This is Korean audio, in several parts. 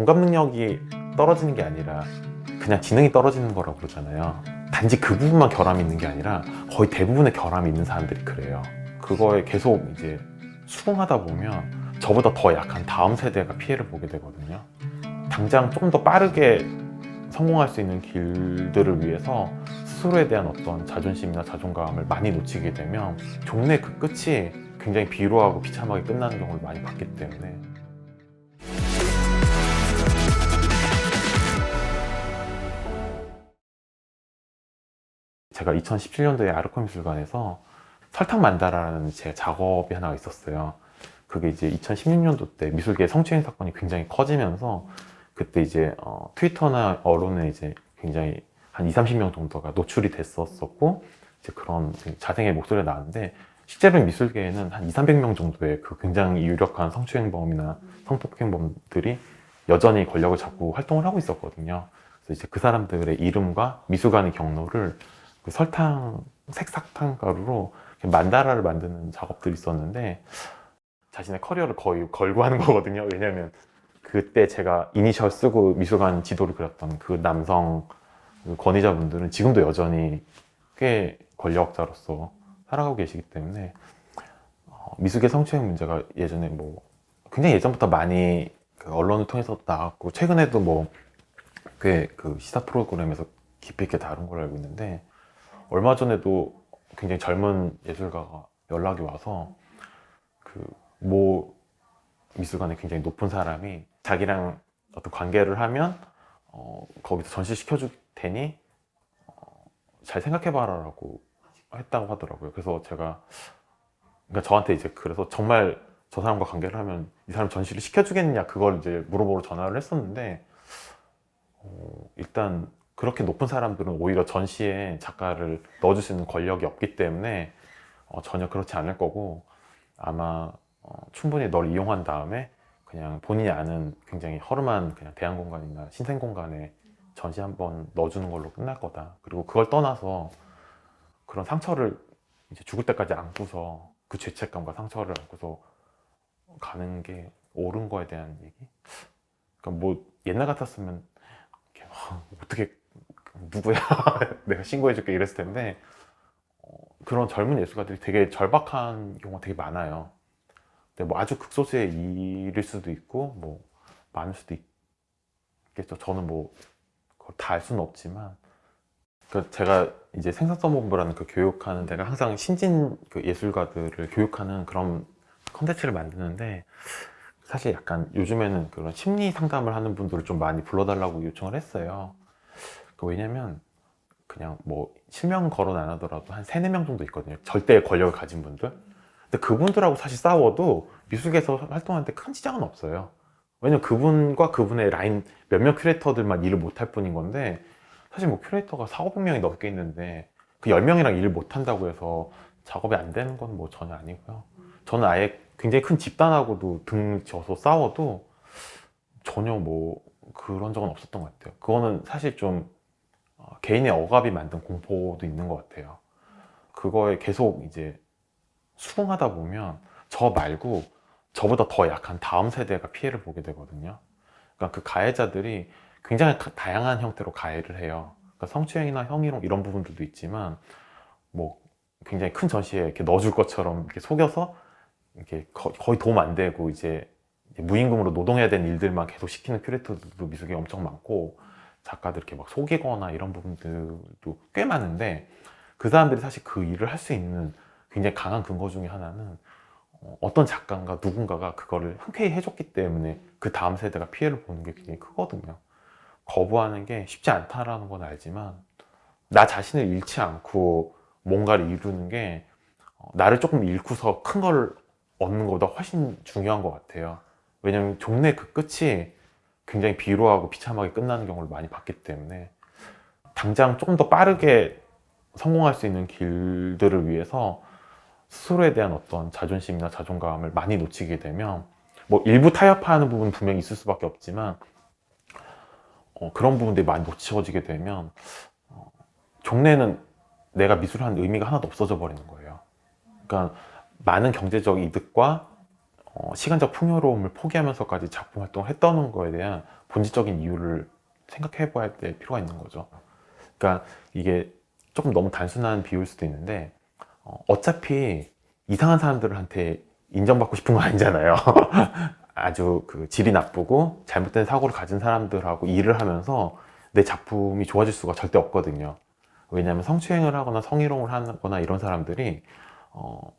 공감 능력이 떨어지는 게 아니라 그냥 지능이 떨어지는 거라고 그러잖아요. 단지 그 부분만 결함이 있는 게 아니라 거의 대부분의 결함이 있는 사람들이 그래요. 그거에 계속 이제 수긍하다 보면 저보다 더 약한 다음 세대가 피해를 보게 되거든요. 당장 조금 더 빠르게 성공할 수 있는 길들을 위해서 스스로에 대한 어떤 자존심이나 자존감을 많이 놓치게 되면 종래 그 끝이 굉장히 비루하고 비참하게 끝나는 경우를 많이 봤기 때문에 제가 2017년도에 아르코 미술관에서 설탕 만다라는 제 작업이 하나가 있었어요. 그게 이제 2016년도 때 미술계 성추행 사건이 굉장히 커지면서 그때 이제 어, 트위터나 언론에 이제 굉장히 한 2, 30명 정도가 노출이 됐었었고 이제 그런 자생의 목소리가 나왔는데 실제로 미술계에는 한 2, 300명 정도의 그 굉장히 유력한 성추행범이나 성폭행범들이 여전히 권력을 잡고 활동을 하고 있었거든요. 그래서 이제 그 사람들의 이름과 미술관의 경로를 그 설탕 색사탕 가루로 만다라를 만드는 작업들이 있었는데 자신의 커리어를 거의 걸고 하는 거거든요. 왜냐하면 그때 제가 이니셜 쓰고 미술관 지도를 그렸던 그 남성 그 권위자분들은 지금도 여전히 꽤 권력자로서 살아가고 계시기 때문에 어, 미술계 성추행 문제가 예전에 뭐 굉장히 예전부터 많이 그 언론을 통해서 나왔고 최근에도 뭐 꽤 그 시사 프로그램에서 깊이 있게 다룬 걸로 알고 있는데 얼마 전에도 굉장히 젊은 예술가가 연락이 와서 그모 미술관에 굉장히 높은 사람이 자기랑 어떤 관계를 하면 어, 거기서 전시 시켜 줄 테니 어, 잘 생각해 봐라라고 했다고 하더라고요. 그래서 제가 그러니까 저한테 이제 그래서 정말 저 사람과 관계를 하면 이 사람 전시를 시켜주겠느냐 그걸 이제 물어보러 전화를 했었는데 어, 일단 그렇게 높은 사람들은 오히려 전시에 작가를 넣어줄 수 있는 권력이 없기 때문에 어, 전혀 그렇지 않을 거고 아마 어, 충분히 널 이용한 다음에 그냥 본인이 아는 굉장히 허름한 그냥 대안 공간이나 신생 공간에 전시 한번 넣어주는 걸로 끝날 거다. 그리고 그걸 떠나서 그런 상처를 이제 죽을 때까지 안고서 그 죄책감과 상처를 안고서 가는 게 옳은 거에 대한 얘기. 그러니까 뭐 옛날 같았으면 와, 어떻게 누구야 내가 신고해줄게 이랬을 텐데 어, 그런 젊은 예술가들이 되게 절박한 경우가 되게 많아요. 근데 뭐 아주 극소수의 일일 수도 있고 뭐 많을 수도 있겠죠. 저는 뭐 그걸 다 알 수는 없지만 그 제가 이제 생산성본부라는 그 교육하는 데가 항상 신진 그 예술가들을 교육하는 그런 컨텐츠를 만드는데 사실 약간 요즘에는 그런 심리 상담을 하는 분들을 좀 많이 불러달라고 요청을 했어요. 그 왜냐면 그냥 뭐 실명 안 하더라도 한 세네 명 정도 있거든요. 절대 권력을 가진 분들. 근데 그분들하고 사실 싸워도 미술계에서 활동하는데 큰 지장은 없어요. 왜냐면 그분과 그분의 라인 몇몇 큐레이터들만 일을 못할 뿐인 건데 사실 뭐 큐레이터가 4, 500명이 넘게 있는데 그 10명이랑 일을 못한다고 해서 작업이 안 되는 건 뭐 전혀 아니고요. 저는 아예 굉장히 큰 집단하고도 등 져서 싸워도 전혀 뭐 그런 적은 없었던 것 같아요. 그거는 사실 좀 어, 개인의 억압이 만든 공포도 있는 것 같아요. 그거에 계속 이제 수긍하다 보면 저 말고 저보다 더 약한 다음 세대가 피해를 보게 되거든요. 그러니까 그 가해자들이 굉장히 가- 다양한 형태로 가해를 해요. 그러니까 성추행이나 성희롱 이런 부분들도 있지만 뭐 굉장히 큰 전시에 이렇게 넣어줄 것처럼 이렇게 속여서 이렇게 거, 거의 도움 안 되고 이제 무임금으로 노동해야 되는 일들만 계속 시키는 큐레이터들도 미술계 엄청 많고 작가들 이렇게 막 속이거나 이런 부분들도 꽤 많은데 그 사람들이 사실 그 일을 할 수 있는 굉장히 강한 근거 중에 하나는 어, 어떤 작가가 누군가가 그거를 흔쾌히 해줬기 때문에 그 다음 세대가 피해를 보는 게 굉장히 크거든요. 거부하는 게 쉽지 않다라는 건 알지만 나 자신을 잃지 않고 뭔가를 이루는 게 어, 나를 조금 잃고서 큰 걸 얻는 것보다 훨씬 중요한 것 같아요. 왜냐면 종래 그 끝이 굉장히 비루하고 비참하게 끝나는 경우를 많이 봤기 때문에 당장 조금 더 빠르게 성공할 수 있는 길들을 위해서 스스로에 대한 어떤 자존심이나 자존감을 많이 놓치게 되면 뭐 일부 타협하는 부분 분명히 있을 수밖에 없지만 어, 그런 부분들이 많이 놓쳐지게 되면 어, 종래는 내가 미술을 한 의미가 하나도 없어져 버리는 거예요. 그러니까 많은 경제적 이득과 어, 시간적 풍요로움을 포기하면서까지 작품 활동을 했다는 거에 대한 본질적인 이유를 생각해 봐야 될 필요가 있는 거죠. 그러니까 이게 조금 너무 단순한 비유일 수도 있는데 어, 어차피 이상한 사람들한테 인정받고 싶은 건 아니잖아요. 아주 그 질이 나쁘고 잘못된 사고를 가진 사람들하고 일을 하면서 내 작품이 좋아질 수가 절대 없거든요. 왜냐하면 성추행을 하거나 성희롱을 하거나 이런 사람들이 어,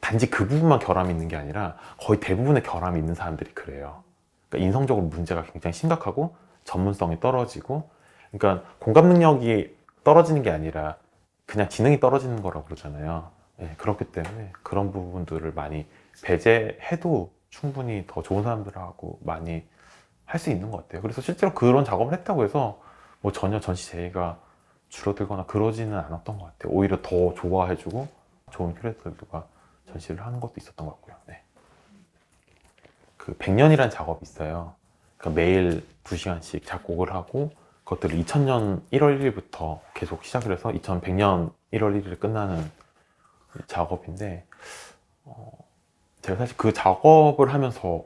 단지 그 부분만 결함이 있는 게 아니라 거의 대부분의 결함이 있는 사람들이 그래요. 그러니까 인성적으로 문제가 굉장히 심각하고 전문성이 떨어지고, 그러니까 공감 능력이 떨어지는 게 아니라 그냥 지능이 떨어지는 거라고 그러잖아요. 예, 그렇기 때문에 그런 부분들을 많이 배제해도 충분히 더 좋은 사람들하고 많이 할 수 있는 것 같아요. 그래서 실제로 그런 작업을 했다고 해서 뭐 전혀 전시 제의가 줄어들거나 그러지는 않았던 것 같아요. 오히려 더 좋아해주고 좋은 큐레이터들과 전시를 하는 것도 있었던 것 같고요. 네. 그 100년이라는 작업이 있어요. 그러니까 매일 2시간씩 작곡을 하고 그것들을 2000년 1월 1일부터 계속 시작을 해서 2100년 1월 1일에 끝나는 작업인데 어, 제가 사실 그 작업을 하면서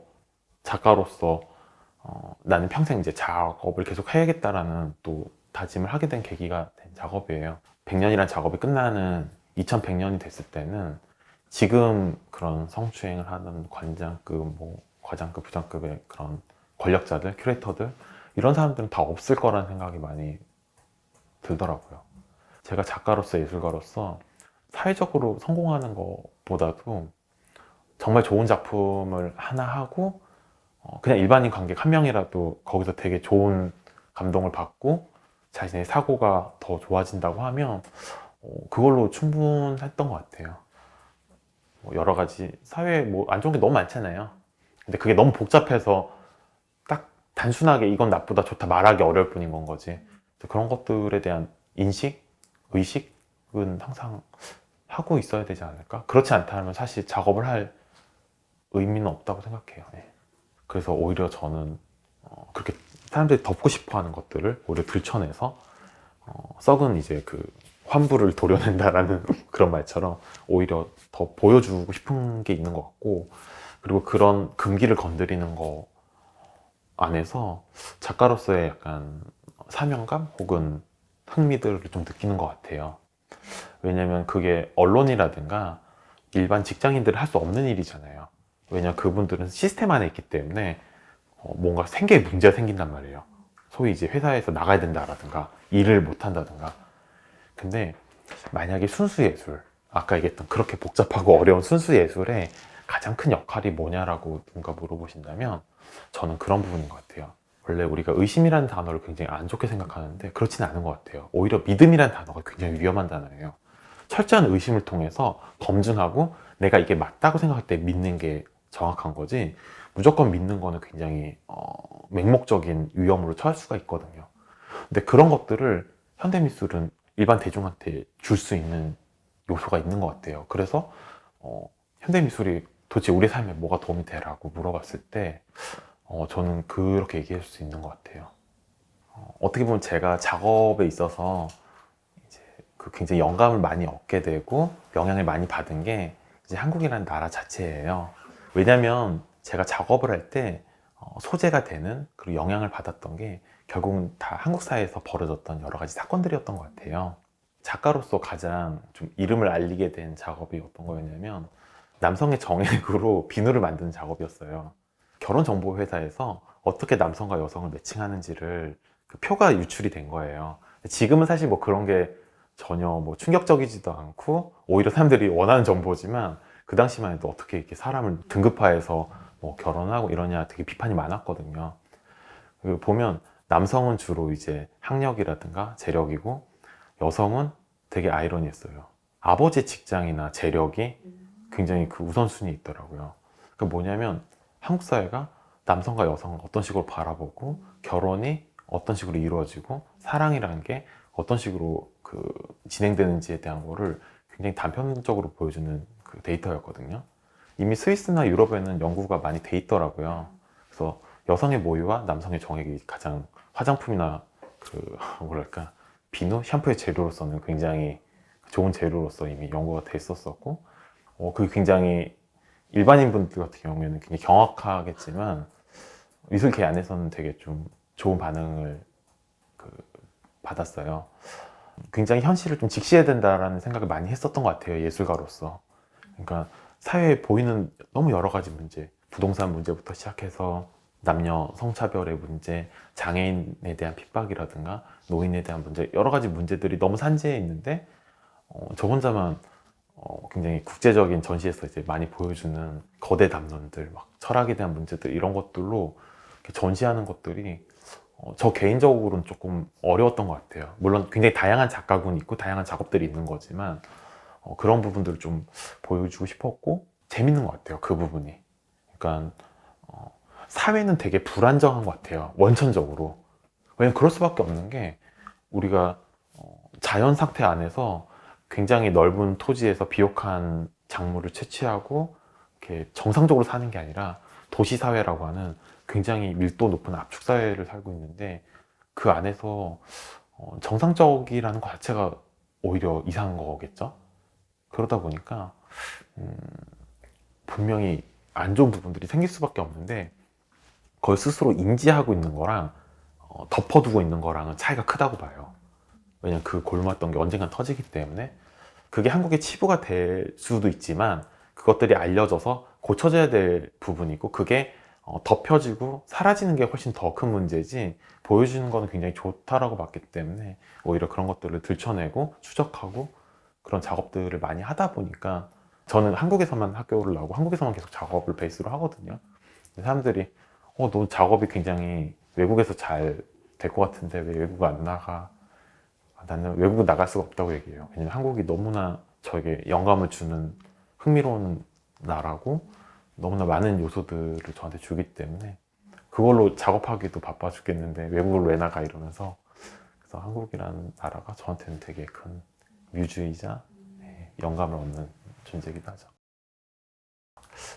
작가로서 어, 나는 평생 이제 작업을 계속 해야겠다라는 또 다짐을 하게 된 계기가 된 작업이에요. 100년이란 작업이 끝나는 2100년이 됐을 때는 지금 그런 성추행을 하는 관장급, 뭐 과장급, 부장급의 그런 권력자들, 큐레이터들 이런 사람들은 다 없을 거라는 생각이 많이 들더라고요. 제가 작가로서 예술가로서 사회적으로 성공하는 것보다도 정말 좋은 작품을 하나 하고 어, 그냥 일반인 관객 한 명이라도 거기서 되게 좋은 감동을 받고 자신의 사고가 더 좋아진다고 하면 어, 그걸로 충분했던 것 같아요. 뭐 여러 가지 사회에 뭐 안 좋은 게 너무 많잖아요. 근데 그게 너무 복잡해서 딱 단순하게 이건 나쁘다 좋다 말하기 어려울 뿐인 건 거지. 그런 것들에 대한 인식, 의식은 항상 하고 있어야 되지 않을까? 그렇지 않다면 사실 작업을 할 의미는 없다고 생각해요. 예. 그래서 오히려 저는 어, 그렇게 사람들이 덮고 싶어 하는 것들을 오히려 들춰내서 어, 썩은 이제 그 환부를 도려낸다라는 그런 말처럼 오히려 더 보여주고 싶은 게 있는 것 같고 그리고 그런 금기를 건드리는 거 안에서 작가로서의 약간 사명감 혹은 흥미들을 좀 느끼는 것 같아요. 왜냐면 그게 언론이라든가 일반 직장인들은 할수 없는 일이잖아요. 왜냐 그분들은 시스템 안에 있기 때문에 어, 뭔가 생계에 문제가 생긴단 말이에요. 소위 이제 회사에서 나가야 된다라든가 일을 못 한다든가. 근데 만약에 순수 예술, 아까 얘기했던 그렇게 복잡하고 어려운 순수 예술의 가장 큰 역할이 뭐냐라고 누군가 물어보신다면 저는 그런 부분인 것 같아요. 원래 우리가 의심이라는 단어를 굉장히 안 좋게 생각하는데 그렇지는 않은 것 같아요. 오히려 믿음이라는 단어가 굉장히 위험한 단어예요. 철저한 의심을 통해서 검증하고 내가 이게 맞다고 생각할 때 믿는 게 정확한 거지 무조건 믿는 거는 굉장히 어, 맹목적인 위험으로 처할 수가 있거든요. 근데 그런 것들을 현대미술은 일반 대중한테 줄 수 있는 요소가 있는 것 같아요. 그래서 어, 현대 미술이 도대체 우리 삶에 뭐가 도움이 되라고 물어봤을 때 어, 저는 그렇게 얘기할 수 있는 것 같아요. 어, 어떻게 보면 제가 작업에 있어서 이제 그 굉장히 영감을 많이 얻게 되고 영향을 많이 받은 게 이제 한국이라는 나라 자체예요. 왜냐하면 제가 작업을 할때 어, 소재가 되는 그리고 영향을 받았던 게 결국은 다 한국 사회에서 벌어졌던 여러 가지 사건들이었던 것 같아요. 작가로서 가장 좀 이름을 알리게 된 작업이 어떤 거였냐면 남성의 정액으로 비누를 만드는 작업이었어요. 결혼 정보 회사에서 어떻게 남성과 여성을 매칭하는지를 그 표가 유출이 된 거예요. 지금은 사실 뭐 그런 게 전혀 뭐 충격적이지도 않고 오히려 사람들이 원하는 정보지만 그 당시만 해도 어떻게 이렇게 사람을 등급화해서 뭐 결혼하고 이러냐 되게 비판이 많았거든요. 그 보면 남성은 주로 이제 학력이라든가 재력이고 여성은 되게 아이러니했어요. 아버지 직장이나 재력이 굉장히 그 우선순위에 있더라고요. 그 뭐냐면 한국 사회가 남성과 여성을 어떤 식으로 바라보고 결혼이 어떤 식으로 이루어지고 사랑이라는 게 어떤 식으로 그 진행되는지에 대한 거를 굉장히 단편적으로 보여주는 그 데이터였거든요. 이미 스위스나 유럽에는 연구가 많이 돼 있더라고요. 그래서 여성의 모유와 남성의 정액이 가장 화장품이나 그 뭐랄까 비누, 샴푸의 재료로서는 굉장히 좋은 재료로서 이미 연구가 돼 있었었고, 어, 그게 굉장히 일반인 분들 같은 경우에는 굉장히 경악하겠지만, 미술계 안에서는 되게 좀 좋은 반응을 그 받았어요. 굉장히 현실을 좀 직시해야 된다라는 생각을 많이 했었던 것 같아요. 예술가로서. 그러니까 사회에 보이는 너무 여러 가지 문제, 부동산 문제부터 시작해서 남녀 성차별의 문제, 장애인에 대한 핍박이라든가 노인에 대한 문제, 여러 가지 문제들이 너무 산재해 있는데 어, 저 혼자만 어, 굉장히 국제적인 전시에서 이제 많이 보여주는 거대 담론들, 막 철학에 대한 문제들 이런 것들로 전시하는 것들이 어, 저 개인적으로는 조금 어려웠던 것 같아요. 물론 굉장히 다양한 작가군이 있고 다양한 작업들이 있는 거지만 어, 그런 부분들을 좀 보여주고 싶었고 재밌는 것 같아요. 그 부분이. 그러니까 어, 사회는 되게 불안정한 것 같아요. 원천적으로. 왜냐면 그럴 수밖에 없는 게 우리가 어, 자연 상태 안에서 굉장히 넓은 토지에서 비옥한 작물을 채취하고 이렇게 정상적으로 사는 게 아니라 도시 사회라고 하는 굉장히 밀도 높은 압축 사회를 살고 있는데 그 안에서 어, 정상적이라는 것 자체가 오히려 이상한 거겠죠. 그러다 보니까 음, 분명히 안 좋은 부분들이 생길 수밖에 없는데 그걸 스스로 인지하고 있는 거랑 어, 덮어두고 있는 거랑은 차이가 크다고 봐요. 왜냐면 그 골랐던 게 언젠간 터지기 때문에 그게 한국의 치부가 될 수도 있지만 그것들이 알려져서 고쳐져야 될 부분이고 그게 어, 덮여지고 사라지는 게 훨씬 더 큰 문제지 보여주는 거는 굉장히 좋다라고 봤기 때문에 오히려 그런 것들을 들춰내고 추적하고 그런 작업들을 많이 하다 보니까 저는 한국에서만 학교를 나오고 한국에서만 계속 작업을 베이스로 하거든요. 사람들이 어, 너 작업이 굉장히 외국에서 잘 될 것 같은데 왜 외국 안 나가? 아, 나는 외국은 나갈 수가 없다고 얘기해요. 왜냐면 한국이 너무나 저에게 영감을 주는 흥미로운 나라고 너무나 많은 요소들을 저한테 주기 때문에 그걸로 작업하기도 바빠 죽겠는데 외국을 왜 나가 이러면서 그래서 한국이라는 나라가 저한테는 되게 큰 뮤즈이자 예, 영감을 얻는 존재이기도 하죠.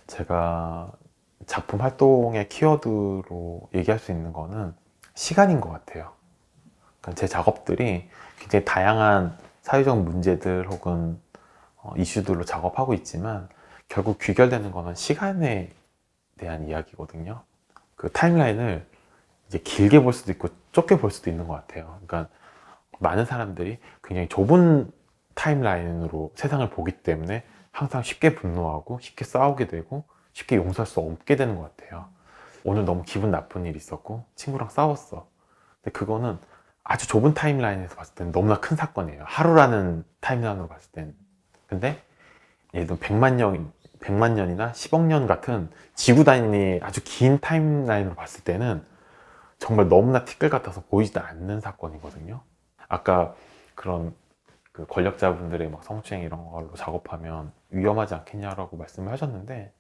제가 작품 활동의 키워드로 얘기할 수 있는 거는 시간인 것 같아요. 그러니까 제 작업들이 굉장히 다양한 사회적 문제들 혹은 어, 이슈들로 작업하고 있지만 결국 귀결되는 거는 시간에 대한 이야기거든요. 그 타임라인을 이제 길게 볼 수도 있고 좁게 볼 수도 있는 것 같아요. 그러니까 많은 사람들이 굉장히 좁은 타임라인으로 세상을 보기 때문에 항상 쉽게 분노하고 쉽게 싸우게 되고 쉽게 용서할 수 없게 되는 것 같아요. 오늘 너무 기분 나쁜 일 있었고 친구랑 싸웠어. 근데 그거는 아주 좁은 타임라인에서 봤을 때는 너무나 큰 사건이에요. 하루라는 타임라인으로 봤을 때는. 근데 예를 들어 100만 년, 100만 년이나 10억 년 같은 지구 단위 아주 긴 타임라인으로 봤을 때는 정말 너무나 티끌 같아서 보이지도 않는 사건이거든요. 아까 그런 그 권력자분들의 막 성추행 이런 걸로 작업하면 위험하지 않겠냐라고 말씀을 하셨는데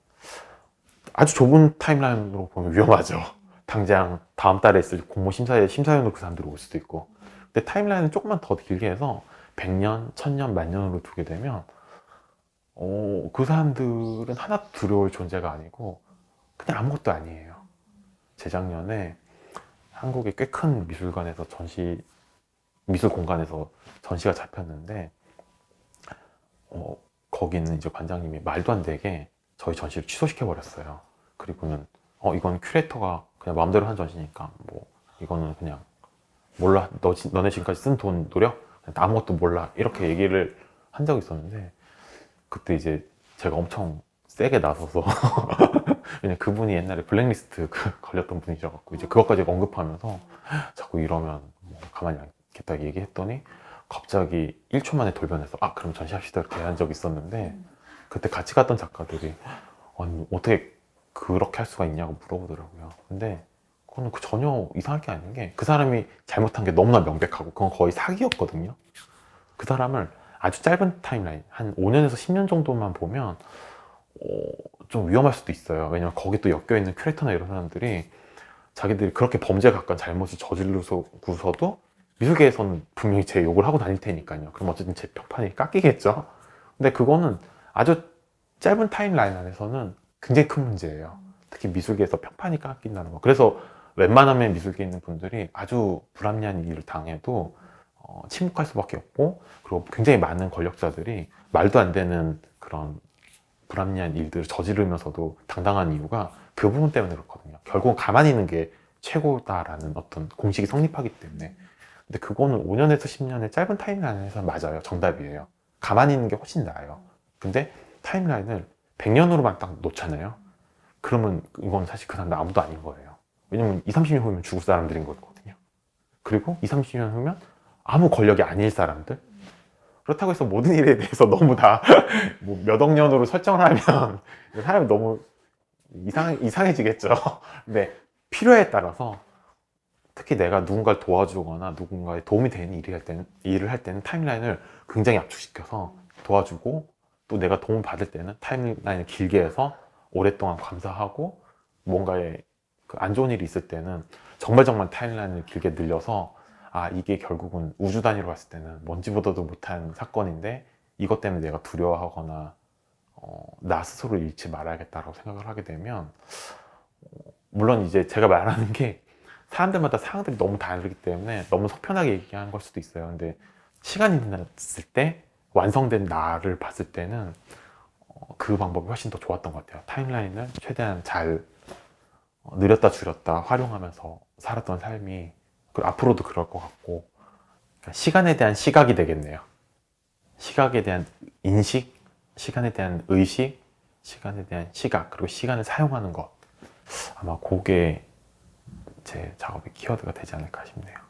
아주 좁은 타임라인으로 보면 위험하죠. 당장 다음 달에 있을 공모 심사에 심사위원으로 그 사람들이 올 수도 있고. 근데 타임라인을 조금만 더 길게 해서 100년, 1000년, 만년으로 두게 되면 어, 그 사람들은 하나 두려울 존재가 아니고 그냥 아무것도 아니에요. 재작년에 한국의 꽤 큰 미술관에서 전시 미술 공간에서 전시가 잡혔는데 어, 거기는 이제 관장님이 말도 안 되게 저희 전시를 취소시켜 버렸어요. 그리고는 어 이건 큐레이터가 그냥 마음대로 한 전시니까 뭐 이거는 그냥 몰라. 너 지- 너네 지금까지 쓴 돈 노력 아무것도 몰라. 이렇게 얘기를 한 적이 있었는데 그때 이제 제가 엄청 세게 나서서 왜냐 그분이 옛날에 블랙리스트 그 걸렸던 분이셔 갖고 이제 그것까지 언급하면서 자꾸 이러면 뭐 가만히 않겠다 얘기했더니 갑자기 1초 만에 돌변해서 아 그럼 전시합시다 이렇게 한 적이 있었는데 그때 같이 갔던 작가들이 아니 어떻게 그렇게 할 수가 있냐고 물어보더라고요 근데 그거는 그 전혀 이상할 게 아닌 게 그 사람이 잘못한 게 너무나 명백하고 그건 거의 사기였거든요 그 사람을 아주 짧은 타임라인 한 5년에서 10년 정도만 보면 어, 좀 위험할 수도 있어요 왜냐면 거기 또 엮여 있는 큐레이터나 이런 사람들이 자기들이 그렇게 범죄에 가까운 잘못을 저지르고서도 미술계에서는 분명히 제 욕을 하고 다닐 테니까요. 그럼 어쨌든 제 평판이 깎이겠죠. 근데 그거는 아주 짧은 타임라인 안에서는 굉장히 큰 문제예요. 특히 미술계에서 평판이 깎인다는 거. 그래서 웬만하면 미술계에 있는 분들이 아주 불합리한 일을 당해도 어, 침묵할 수밖에 없고 그리고 굉장히 많은 권력자들이 말도 안 되는 그런 불합리한 일들을 저지르면서도 당당한 이유가 그 부분 때문에 그렇거든요. 결국은 가만히 있는 게 최고다라는 어떤 공식이 성립하기 때문에. 근데 그거는 5년에서 10년의 짧은 타임라인에서 맞아요. 정답이에요. 가만히 있는 게 훨씬 나아요. 근데 타임라인을 100년으로만 딱 놓잖아요. 그러면 이건 사실 그 사람 아무도 아닌 거예요. 왜냐면 2, 30년 후면 죽을 사람들인 거거든요. 그리고 2, 30년 후면 아무 권력이 아닐 사람들. 그렇다고 해서 모든 일에 대해서 너무 다 뭐몇억 년으로 설정을 하면 사람이 너무 이상, 이상해지겠죠. 근데 필요에 따라서 특히 내가 누군가를 도와주거나 누군가에 도움이 되는 일을 할 때는, 일을 할 때는 타임라인을 굉장히 압축시켜서 도와주고 또 내가 도움 받을 때는 타임라인을 길게 해서 오랫동안 감사하고 뭔가에 그 안 좋은 일이 있을 때는 정말 정말 타임라인을 길게 늘려서 아 이게 결국은 우주 단위로 봤을 때는 뭔지보다도 못한 사건인데 이것 때문에 내가 두려워하거나 어, 나 스스로 잃지 말아야겠다라고 생각을 하게 되면 어, 물론 이제 제가 말하는 게 사람들마다 상황들이 너무 다르기 때문에 너무 속편하게 얘기하는 걸 수도 있어요. 근데 시간이 지났을 때 완성된 나를 봤을 때는 어, 그 방법이 훨씬 더 좋았던 것 같아요. 타임라인을 최대한 잘 어, 느렸다 줄였다 활용하면서 살았던 삶이 그리고 앞으로도 그럴 것 같고 그러니까 시간에 대한 시각이 되겠네요. 시각에 대한 인식, 시간에 대한 의식, 시간에 대한 시각 그리고 시간을 사용하는 것 아마 그게 제 작업의 키워드가 되지 않을까 싶네요.